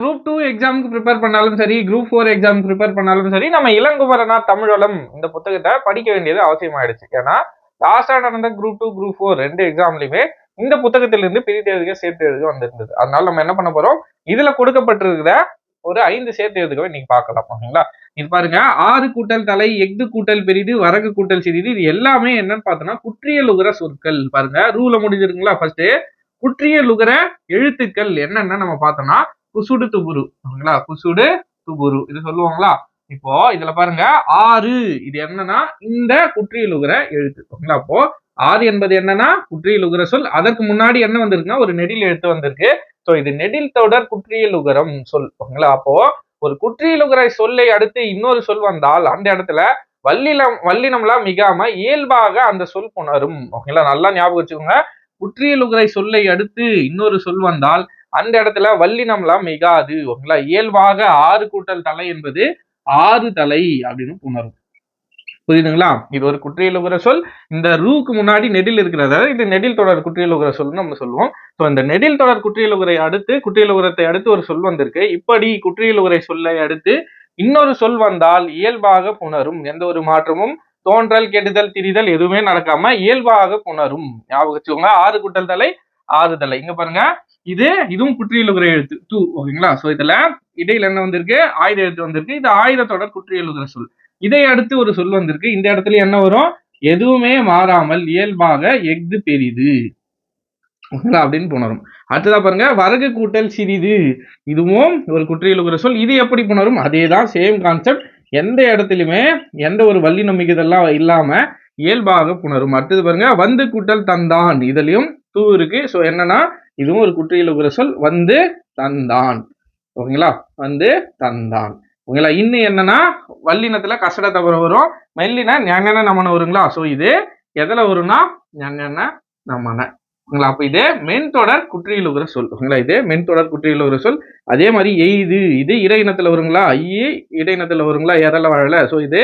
Group two எக்ஸாமுக்கு prepare பண்ணாலும் சரி குரூப் ஃபோர் எக்ஸாமுக்கு ப்ரிப்பேர் பண்ணாலும் சரி நம்ம இளங்குமரனா தமிழலம் இந்த புத்தகத்தை படிக்க வேண்டியது அவசியமாயிடுச்சு. ஏன்னா லாஸ்டா நடந்த குரூப் டூ குரூப் ஃபோர் ரெண்டு எக்ஸாம்லயுமே இந்த புத்தகத்திலிருந்து பிரித்து எழுதுக சேர்த்து எழுதுக வந்திருந்தது. அதனால நம்ம என்ன பண்ண போறோம்? இதுல கொடுக்கப்பட்டிருக்கிற ஒரு ஐந்து சேர்த்து எழுதுக இன்னைக்கு பார்க்கலாம் ஓகேங்களா? இது பாருங்க ஆறு கூட்டல் தலை எஃகு கூட்டல் பெரிது வரகு கூட்டல் சிறிது இது எல்லாமே என்னன்னு பார்த்தோம்னா குற்றியலுகிற சொற்கள். பாருங்க ரூல முடிஞ்சிருக்குங்களா ஃபர்ஸ்ட் குற்றியலுகிற எழுத்துக்கள் என்னென்ன நம்ம பார்த்தோம்னா குசுடு துபுரு. ஓகேங்களா குசுடு துபுரு. இது சொல்லுவாங்களா? இப்போ இதுல பாருங்க ஆறு. இது என்னன்னா இந்த குற்றியலுகிற எழுத்து. ஓகேங்களா அப்போ ஆறு என்பது என்னன்னா குற்றியலுகிற சொல். அதற்கு முன்னாடி என்ன வந்திருக்குன்னா ஒரு நெடில் எழுத்து வந்திருக்கு. ஸோ இது நெடில் தொடர் குற்றியலுகரம் சொல். ஓகேங்களா அப்போ ஒரு குற்றியலுகரை சொல்லை அடுத்து இன்னொரு சொல் வந்தால் அந்த இடத்துல வல்லினம் வல்லினம்லாம் மிகாம இயல்பாக அந்த சொல் புணரும். ஓகேங்களா நல்லா ஞாபகம் வச்சுக்கோங்க. குற்றியலுகரை சொல்லை அடுத்து இன்னொரு சொல் வந்தால் அந்த இடத்துல வல்லினம்லாம் மிகாது. ஓகேங்களா? இயல்பாக ஆறு கூட்டல் தலை என்பது ஆறு தலை அப்படின்னு புணரும் புரியுதுங்களா? இது ஒரு குற்றியலுகிற சொல். இந்த ரூக்கு முன்னாடி நெடில் இருக்கிறது. அதாவது இது நெடில் தொடர் குற்றியலுகிற சொல்னு நம்ம சொல்லுவோம். ஸோ இந்த நெடில் தொடர் குற்றியலுகுரை அடுத்து குற்றியலுகரத்தை அடுத்து ஒரு சொல் வந்திருக்கு. இப்படி குற்றியலுகுரை சொல்லை அடுத்து இன்னொரு சொல் வந்தால் இயல்பாக புணரும். எந்த ஒரு மாற்றமும் தோன்றல் கெடுதல் திரிதல் எதுவுமே நடக்காம இயல்பாக புணரும். ஞாபகம் வச்சுக்கோங்க. ஆறு குட்டல் தலை ஆறு தலை. இங்க பாருங்க. இது இதுவும் குற்றியலுகிற எழுத்து டூ ஓகேங்களா? சோ இதுல இடையில என்ன வந்திருக்கு? ஆயுத எழுத்து வந்திருக்கு. இது ஆயுத தொடர் குற்றியலுகிற சொல். இதை அடுத்து ஒரு சொல் வந்திருக்கு. இந்த இடத்துல என்ன வரும்? எதுவுமே மாறாமல் இயல்பாக எஃது பெரிது. ஓகேங்களா? அப்படின்னு புணரும். அடுத்ததா பாருங்க. வரகு கூட்டல் சிறிது. இதுவும் ஒரு குற்றியலுகிற சொல். இது எப்படி புணரும்? அதே தான் சேம் கான்செப்ட் எந்த இடத்துலையுமே எந்த ஒரு வள்ளி நம்பிக்கை இதெல்லாம் இல்லாம இயல்பாக புணரும். அடுத்தது பாருங்க. வந்து கூட்டல் தந்தான். இதுலயும் தூ இருக்கு. ஸோ என்னன்னா இதுவும் ஒரு குற்றியலுகிற சொல் வந்து தந்தான். ஓகேங்களா? வந்து தந்தான். ஓகேங்களா? இன்னும் என்னன்னா வல்லினத்துல கசட தவிர வரும். மெல்லின ஞான நமன வருங்களா? ஸோ இது எதுல வரும்னா ஞான நமன. ஓகேங்களா? அப்போ இது மென்தொடர் குற்றியலுகிற சொல். ஓகேங்களா? இது மென்தொடர் குற்றியலுகிற சொல். அதே மாதிரி எய்து இது இடையினத்தில் வருங்களா? ஐயே இடையினத்தில் வருங்களா? எதல வாழல. ஸோ இது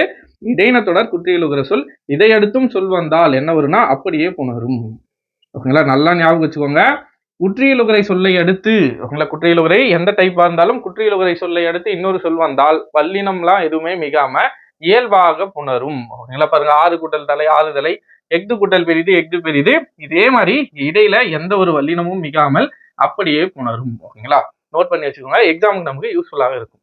இடையினத்தொடர் குற்றியலுகிற சொல். இதையடுத்தும் சொல் வந்தால் என்ன வரும்னா அப்படியே புணரும். ஓகேங்களா? நல்லா ஞாபகம் வச்சுக்கோங்க. குற்றியலுகரை சொல்லை அடுத்து ஓகேங்களா குற்றியலுகரை எந்த டைப்பா இருந்தாலும் குற்றியலுகரை சொல்லை அடுத்து இன்னொரு சொல் வந்தால் வல்லினம்லாம் எதுவுமே மிகாம இயல்பாக புணரும். ஓகேங்களா பாருங்க ஆறு கூட்டல் தலை ஆறு தலை எஃகு கூட்டல் பெரிது எஃகு பெரிது. இதே மாதிரி இடையில எந்த ஒரு வல்லினமும் மிகாமல் அப்படியே புணரும். ஓகேங்களா? நோட் பண்ணி வச்சுக்கோங்க. எக்ஸாமுக்கு நமக்கு யூஸ்ஃபுல்லாக இருக்கும்.